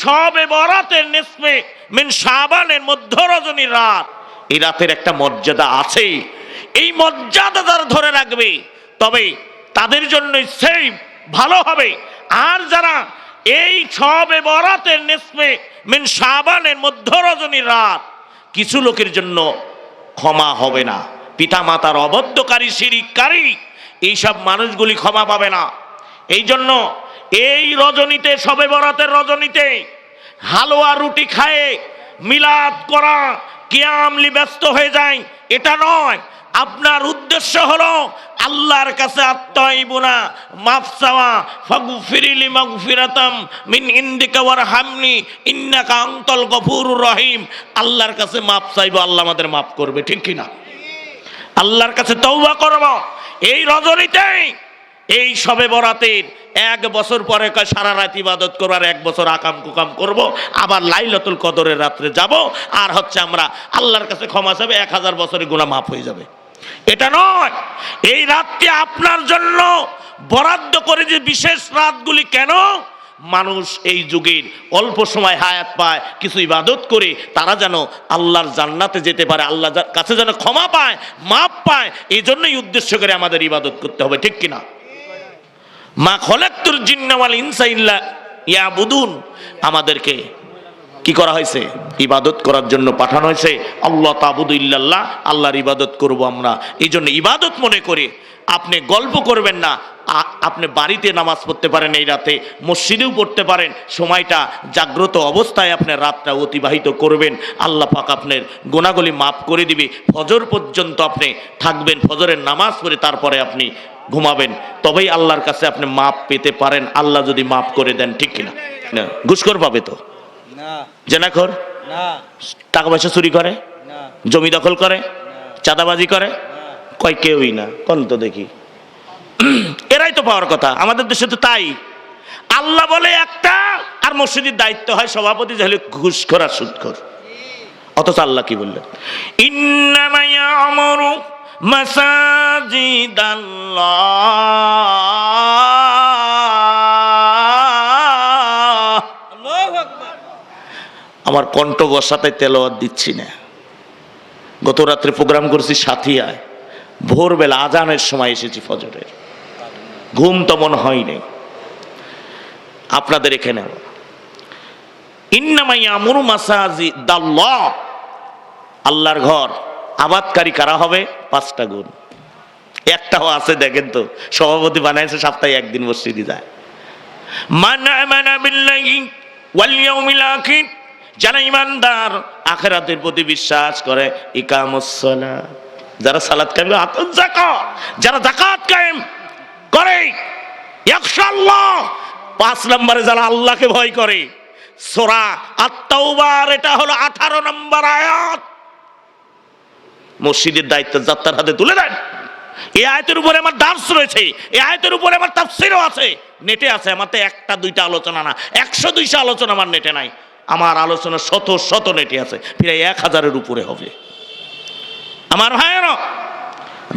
ছবে বরাতের নিসমে মিন শাবানের মধ্য রাত। এই রাতের একটা মর্যাদা এই মর্যাদা ধরে রাখবে, তবে তাদের জন্যই সেই ভালো হবে। আর যারা এই ছবে বরাতের নিসমে মিন শাবানের মধ্য রাত, কিছু লোকের জন্য ক্ষমা হবে না। পিতা মাতার অবদ্ধকারী, শিরিককারী, এইসব মানুষগুলি ক্ষমা পাবে না। এই জন্য এই রজনীতে, সবে বরাতের রজনীতে হালুয়া রুটি খায়ে মিলাদ করা কিয়ামলি ব্যস্ত হয়ে যায়, এটা নয়। আপনার উদ্দেশ্য হলো আল্লাহর কাছে আত্মাইবুনা, মাফ চাওয়া। ফাগফিরিলি মাগফিরাতাম মিন ইন্দিকা ওয়ারহামনি, ইন্নাকা আনতাল গফুর রহিম। আল্লাহর কাছে মাফ চাইব, আল্লাহ আমাদের মাফ করবে, ঠিক কি না আল্লাহর কাছে তৌবা করব। এই রজনীতেই, এই সবে বরাতের এক বছর পরে কয়, সারা রাত ইবাদত করব আর এক বছর আকাম কুকাম করব, আবার লাইলাতুল কদরের রাত্রে যাব, আর হচ্ছে আমরা আল্লাহর কাছে ক্ষমা চাবে এক হাজার বছরে গুণা মাফ হয়ে যাবে। এটা নয়। এই রাতটি আপনার জন্য বরাদ্দ করে যে বিশেষ রাতগুলি কেন? মানুষ এই যুগের অল্প সময় হায়াত পায়, কিছু ইবাদত করে, তারা যেন আল্লাহর জান্নাতে যেতে পারে আল্লাহ কাছে যেন ক্ষমা পায় মাপ পায় এই জন্যই উদ্দেশ্য করে আমাদের ইবাদত করতে হবে, ঠিক কিনা? মা খলেক্তুর জিন্নাওয়াল ইনসাইল্লা ইয়া ইয়াবুদুন। আমাদেরকে কি করা হয়েছে? ইবাদত করার জন্য পাঠানো হয়েছে। আল্লাহ তাবুদু ইল্লাল্লাহ, আল্লাহর ইবাদত করব আমরা। এই জন্য ইবাদত মনে করে আপনি গল্প করবেন না। আপনি বাড়িতে নামাজ পড়তে পারেন এই রাতে, মসজিদেও পড়তে পারেন। সময়টা জাগ্রত অবস্থায় আপনি রাতটা অতিবাহিত করবেন। আল্লাহ পাক আপনার গোনাগুলি মাফ করে দিবে। ফজর পর্যন্ত আপনি থাকবেন, ফজরের নামাজ পড়ে তারপরে আপনি ঘুমাবেন। তবেই আল্লাহর কাছে আপনি মাপ পেতে পারেন। আল্লাহ যদি মাপ করে দেন, ঠিক কিনা? ঘুষখোর পাবে তো? না। জেনাখোর? না। টাকা পয়সা চুরি করে? জমি দখল করে? চাঁদাবাজি করে? কয় কেউই না। কোন তো দেখি। এরাই তো পাওয়ার কথা। আমাদের দেশে তো তাই। আল্লাহ বলে একটা আর মসজিদের দায়িত্ব হয় সভাপতি যে হলে ঘুষখোর আর সুদখোর। অথচ আল্লাহ কি বললেন? ইন্নামায়া আমরু মাসাজিদাল্লাহ। আমার কণ্ঠ বসাতে তেলাওয়াত দিচ্ছি না। গত রাত্রে প্রোগ্রাম করছি সাথিয়ায়। ভোরবেলা আজানের সময় এসেছি ফজরের। ঘুম তেমন হয়নি আপনাদের এখানে ইন্নামাই আমুর মাসাজি দাল্লাহ আল্লাহর ঘর আবাদকারী কারা হবে? পাঁচটা গুণ। একটাও আছে, দেখেন তো, সভাপতি বানাইছে, সপ্তাহে একদিন মসজিদে যায়। মান আমানা বিল্লাহি ওয়াল ইয়াউমিল আখির। যারা ইমানদার আখিরাতের প্রতি বিশ্বাস করে, ইকামুস সালাত। যারা সালাত কায়েম যাকাত। যারা যাকাত কায়েম করে ইনশাআল্লাহ পাঁচ নম্বরে যারা আল্লাহকে ভয় করে, সূরা আত-তাওবার এটা হলো 18 নম্বর আয়াত। মসজিদের দায়িত্ব যাত্রার হাতে তুলে দেন। এই আয়তের উপরে আমার ডান্স রয়েছে, এই আয়তের উপরে আমার তাফসিরও আছে। নেটে আছে আমার তো একটা, দুইটা আলোচনা না, একশো দুইশো আলোচনা আমার নেটে নাই। আমার আলোচনা শত শত নেটে আছে, প্রায় এক হাজারের উপরে হবে। আমার ভাইয়েরও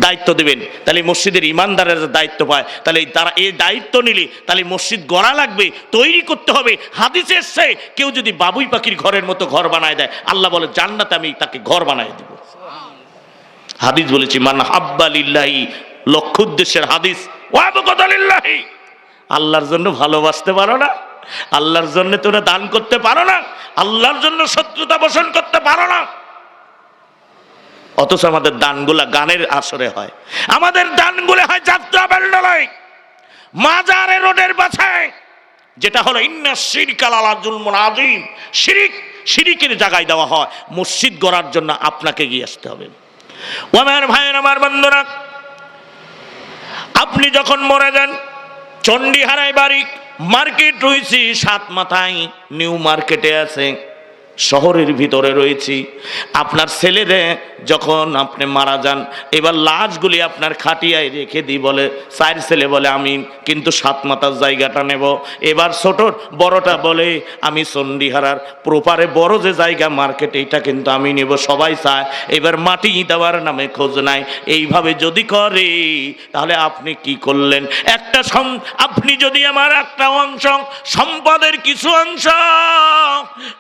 দায়িত্ব দেবেন, তাহলে মসজিদের ইমানদারের দায়িত্ব পায়, তাহলে তারা এই দায়িত্ব নিলে, তাহলে মসজিদ গড়া লাগবে, তৈরি করতে হবে, হাদিসে এসছে, কেউ যদি বাবুই পাখির ঘরের মতো ঘর বানায় দেয়, আল্লাহ বলে, জান্নাতে আমি তাকে ঘর বানায় দিব। হাদিস বলেছি, মান হাব্বালিল্লাহি লক্ষ্য উদ্দেশ্যের হাদিস ওয়াবকতালিল্লাহি আল্লাহর জন্য ভালোবাসতে পারো না। আল্লাহর জন্য তোমরা দান করতে পারো না, আল্লাহর জন্য শত্রুতা পোষণ করতে পারো না। অথচ আমাদের দানগুলা গানের আসরে হয়। আমাদের দানগুলো হয় যাত্রা বেল্ডলায় মাজারে রোডের বাছায় যেটা হলো ইন্না শিরকাল আলা জুলমুন আজিম শিরিক, শিরিকের জায়গায় দেওয়া হয়। মসজিদ গড়ার জন্য আপনাকে গিয়ে আসতে হবে। ও আমার ভাইয়ের, আমার বন্ধুরা, আপনি যখন মরে যান, চণ্ডীহারায় বাড়ি মার্কেট রয়েছি সাত মাথায় নিউ মার্কেটে আছে। শহরের ভিতরে রয়েছি। আপনার ছেলেরে যখন আপনি মারা যান, এবার লাশগুলি আপনার খাটিয়ায় রেখে দিই বলে, চার ছেলে বলে আমি কিন্তু সাত মাতার জায়গাটা নেব। এবার ছোট বড়টা বলে, আমি চণ্ডীহারার প্রপারে বড় যে জায়গা, মার্কেট এইটা কিন্তু আমি নেব, সবাই চায়। এবার মাটি দেওয়ার নামে খোঁজ নাই। এইভাবে যদি করে, তাহলে আপনি কি করলেন? একটা আপনি যদি আমার একটা অংশ, সম্পদের কিছু অংশ,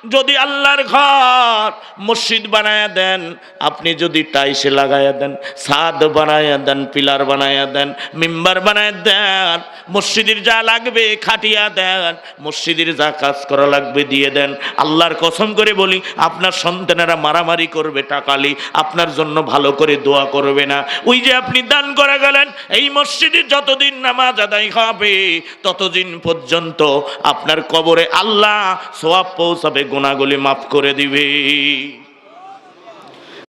যদি আল্লাহর ঘর। মসজিদ বানায়া দেন, আপনি যদি টাইসে লাগায়া দেন, সাদ বানায়া দেন, পিলার বানায়া দেন, মিম্বার বানায়া দেন, মসজিদের যা লাগবে খাটিয়া দেন, মসজিদের যা কাজ করা লাগবে দিয়ে দেন। আল্লাহর কসম করে বলি, আপনার সন্তানেরা মারামারি করবে টাকালি, আপনার জন্য ভালো করে দোয়া করবে না। ওই যে আপনি দান করে গেলেন, এই মসজিদে যতদিন নামাজ আদায় হবে, ততদিন পর্যন্ত আপনার কবরে আল্লাহ সোয়াব পৌঁছাবে গুণাগুলি মাফ করে দিবে।